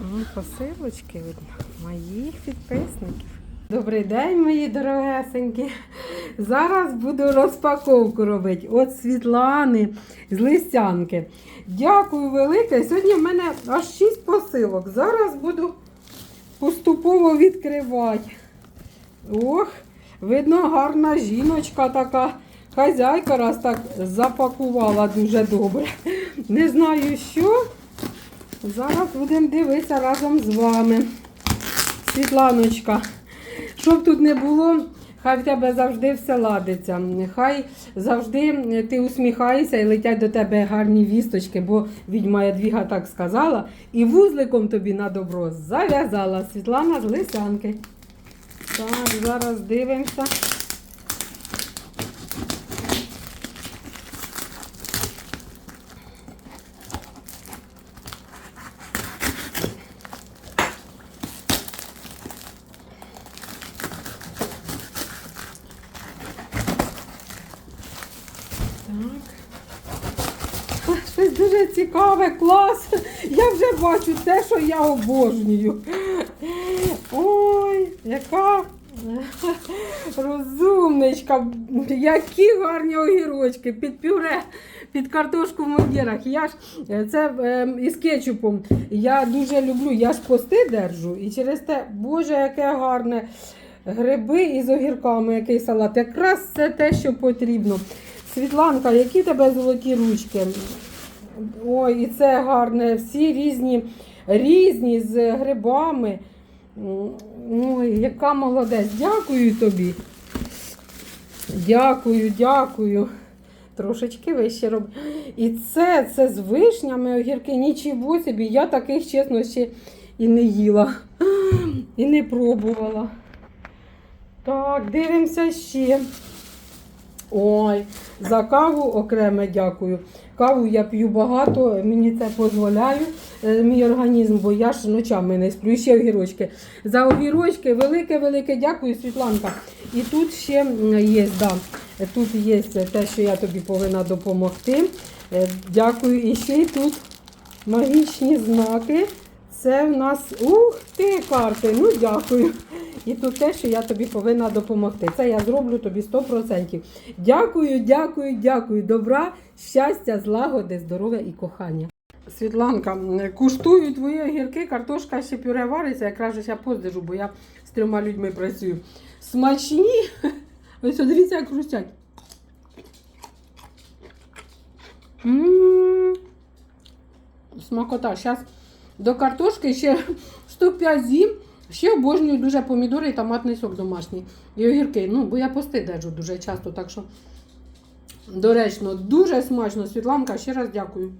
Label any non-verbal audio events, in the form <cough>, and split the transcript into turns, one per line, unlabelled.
Вон посилочки видно моїх підписників. Добрий день, мої дорогесенькі. Зараз буду розпаковку робити. От Світлани з Лисянки. Дякую велике. Сьогодні в мене аж 6 посилок. Зараз буду поступово відкривати. Ох, видно, гарна жіночка така. Хазяйка раз так запакувала дуже добре. Не знаю що. Зараз будемо дивитися разом з вами. Світланочка, щоб тут не було, хай в тебе завжди все ладиться. Хай завжди ти усміхаєшся і летять до тебе гарні вісточки, бо відьма Ядвіга так сказала. І вузликом тобі на добро зав'язала Світлана з Лисянки. Так, зараз дивимося. Щось дуже цікаве, клас. Я вже бачу те, що я обожнюю. Ой, яка розумничка. Які гарні огірочки під пюре, під картошку в мундірах. Я ж е, це е, із кетчупом. Я дуже люблю, я ж пости держу. І через те, боже, яке гарне. Гриби із огірками, який салат. Якраз це те, що потрібно. Світланка, які тебе золоті ручки? Ой, і це гарне. Всі різні, різні з грибами. Ой, яка молодець. Дякую тобі. Дякую, дякую. Трошечки вище роблю. І це, це з вишнями огірки. Нічого собі. Я таких, чесно, ще і не їла. І не пробувала. Так, дивимося ще. Ой, за каву окремо дякую. Каву я п'ю багато, мені це дозволяє, е, мій організм, бо я ж ночами не сплю. Ще огірочки. За огірочки велике-велике дякую, Світланка. І тут ще є, да, тут є те, що я тобі повинна допомогти. Е, Дякую. І ще тут магічні знаки. Це в нас ух ти, карти. Ну дякую. І тут те, що я тобі повинна допомогти. Це я зроблю тобі 100%. Дякую, дякую, дякую. Добра, щастя, злагоди, здоров'я і кохання. Світланка, куштую твої огірки, картошка ще пюре вариться, якраз же я поздержу, бо я з трьома людьми працюю. Смачні. <laughs> Ось дивіться, як хрустять. Смакота. Зараз до картошки ще штук 5 з'їм. Ще обожнюю дуже помідори і томатний сок домашній. І огірки. Ну, бо я пости держу дуже часто, так що доречно, дуже смачно. Світланка, ще раз дякую.